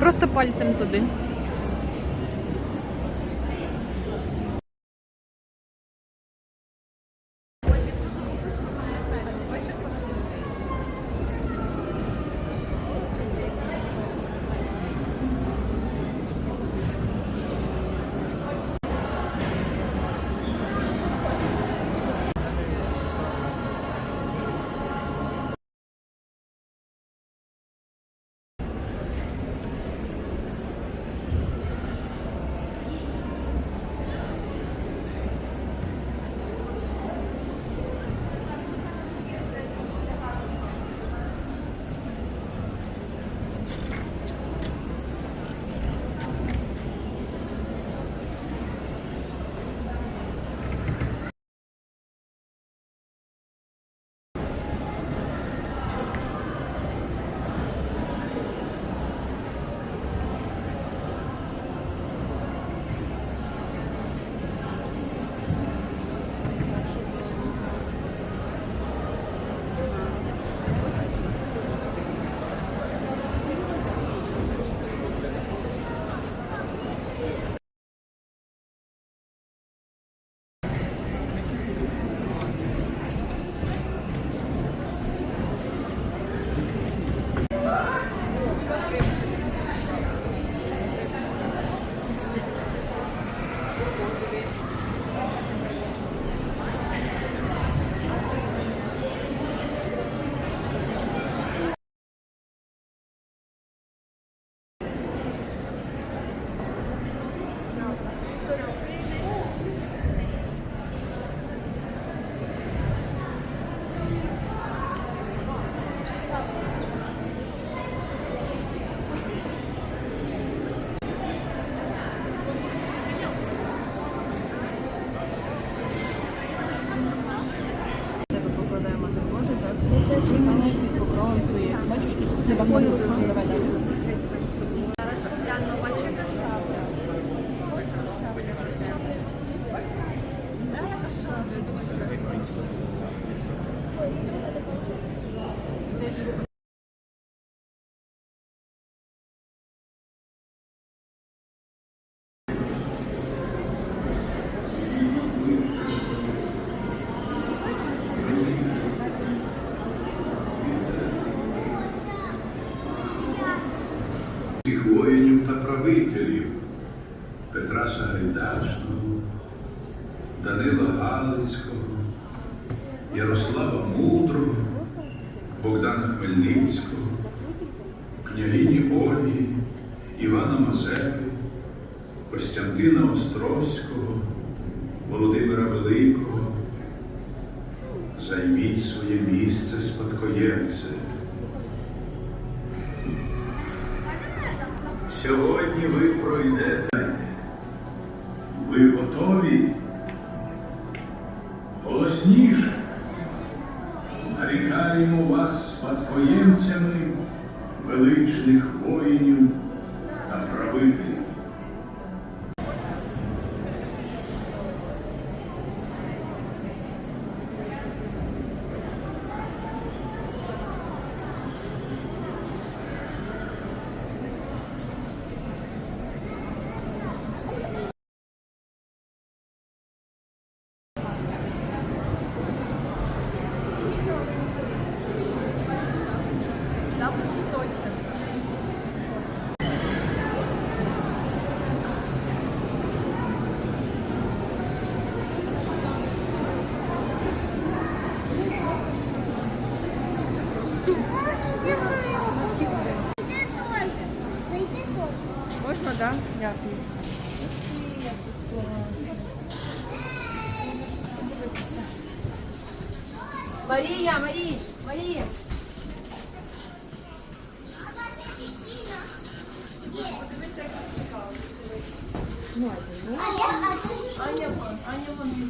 Просто пальцем туди. Правителів Петра Сагайдачного, Данила Галицького, Ярослава Мудрого, Богдана Хмельницького, княгині Ольги, Івана Мазепи, Костянтина Острозького, Володимира Сьогодні ви пройдете. Ви готові? Голосніше. Нарікаємо вас спадкоємцями величних воїнів та правителів. Да, точно. Можно, да? Дякую. Марія, Марія, Марія.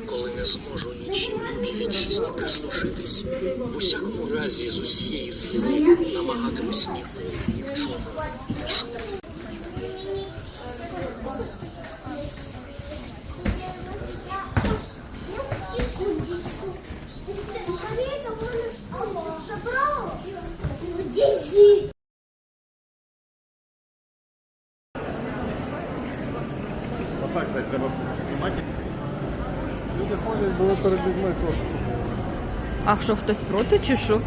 коли не зможу нічим і вічно прислушатись. В усякому разі з усієї сили намагатимусь люди ходять, були перед людьми проти. А що хтось проти чи що?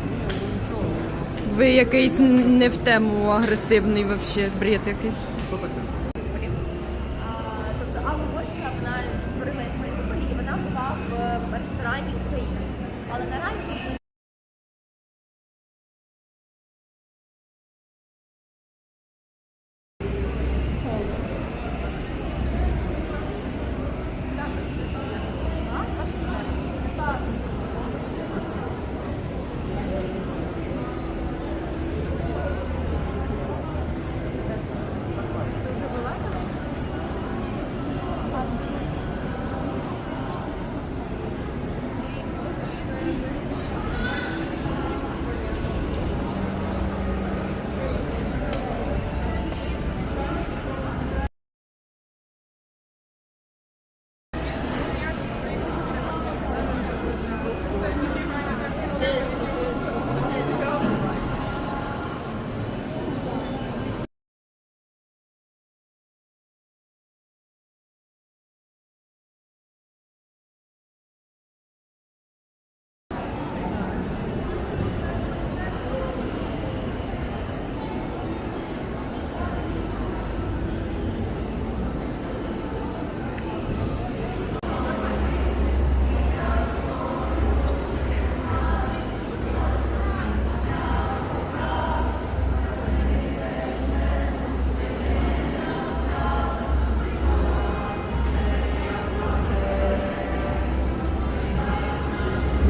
Ви якийсь не в тему агресивний взагалі, бред якийсь. Що таке? Тобто Алла Горська, вона створила як Маріуполь і вона була в ресторані України. Але наразі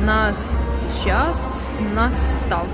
Нас час настав.